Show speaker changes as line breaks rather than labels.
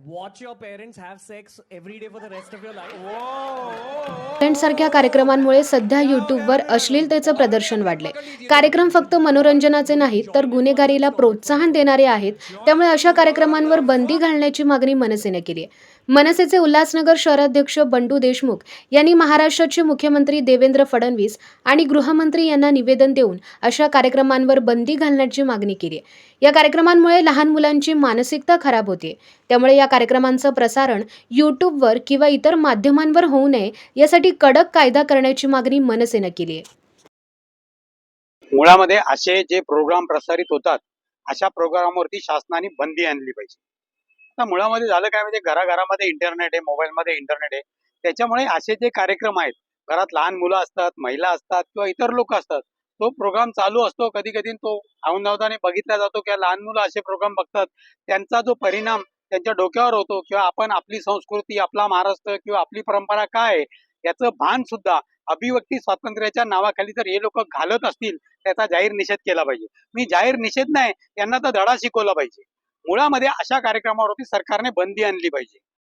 watch your parents have sex every day for the rest of your life.
सारख्या कार्यक्रमांमुळे सध्या यूट्यूबवर अश्लीलतेचं प्रदर्शन वाढले कार्यक्रम फक्त मनोरंजनाचे नाहीत तर गुन्हेगारीला प्रोत्साहन देणारे आहेत. त्यामुळे अशा कार्यक्रमांवर बंदी घालण्याची मागणी मनसेने केली आहे. मनसेचे उल्हासनगर शहराध्यक्ष बंडू देशमुख यांनी महाराष्ट्राचे मुख्यमंत्री देवेंद्र फडणवीस आणि गृहमंत्री यांना निवेदन देऊन अशा कार्यक्रमांवर बंदी घालण्याची मागणी केली या कार्यक्रमांमुळे लहान मुलांची मानसिकता खराब होते. त्यामुळे या कार्यक्रमांचं प्रसारण यूट्यूबवर किंवा इतर माध्यमांवर होऊ नये यासाठी कडक कायदा करण्याची मागणी मनसेनं केली आहे.
मुळामध्ये असे जे प्रोग्राम प्रसारित होतात अशा प्रोग्रामवरती शासनाने बंदी आणली पाहिजे. आता मुळामध्ये झालं काय म्हणजे घराघरामध्ये इंटरनेट आहे मोबाईलमध्ये इंटरनेट आहे. त्याच्यामुळे असे जे कार्यक्रम आहेत घरात लहान मुलं असतात महिला असतात किंवा इतर लोक असतात तो प्रोग्राम चालू असतो कधी कधी तो अवनवताने बघितला जातो किंवा लहान मुलं असे प्रोग्राम बघतात. त्यांचा जो परिणाम त्यांच्या डोक्यावर होतो किंवा आपण आपली संस्कृती आपला महाराष्ट्र किंवा आपली परंपरा काय आहे याचं भान सुद्धा अभिव्यक्ती स्वातंत्र्याच्या नावाखाली जर हे लोक घालत असतील त्याचा जाहीर निषेध केला पाहिजे. मी जाहीर निषेध नाही यांना तर धडा शिकवला पाहिजे. मुळामध्ये अशा कार्यक्रमावरती सरकारने बंदी आणली पाहिजे.